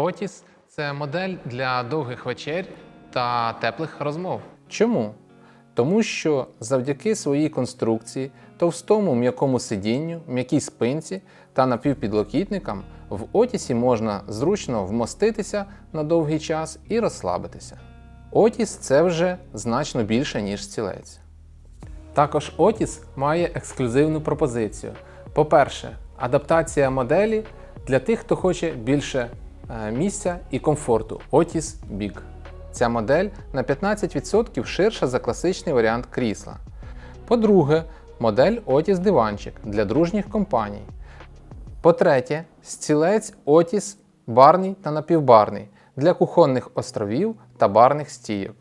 Otis – це модель для довгих вечер та теплих розмов. Чому? Тому що завдяки своїй конструкції, товстому м'якому сидінню, м'якій спинці та напівпідлокітникам в Отісі можна зручно вмоститися на довгий час і розслабитися. Отіс це вже значно більше, ніж стілець. Також Otis має ексклюзивну пропозицію. По-перше, адаптація моделі для тих, хто хоче більше місця і комфорту Otis Big. Ця модель на 15% ширша за класичний варіант крісла. По-друге, модель Otis диванчик для дружніх компаній. По-третє, стілець Otis барний та напівбарний для кухонних островів та барних стійок.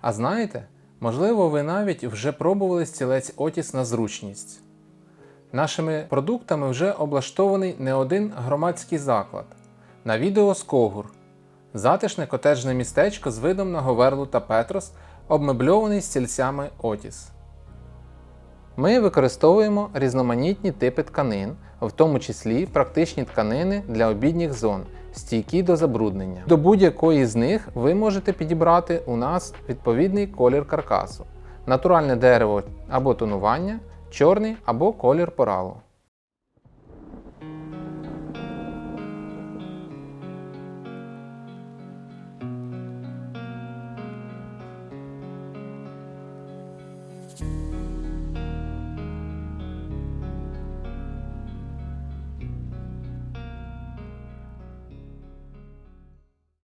А знаєте, можливо, ви навіть вже пробували стілець Otis на зручність. Нашими продуктами вже облаштований не один громадський заклад. На відео Скогур. Затишне котеджне містечко з видом на Говерлу та Петрос, обмебльований стільцями Otis. Ми використовуємо різноманітні типи тканин, в тому числі практичні тканини для обідніх зон, стійкі до забруднення. До будь-якої з них ви можете підібрати у нас відповідний колір каркасу, натуральне дерево або тонування, чорний або колір поралу. you.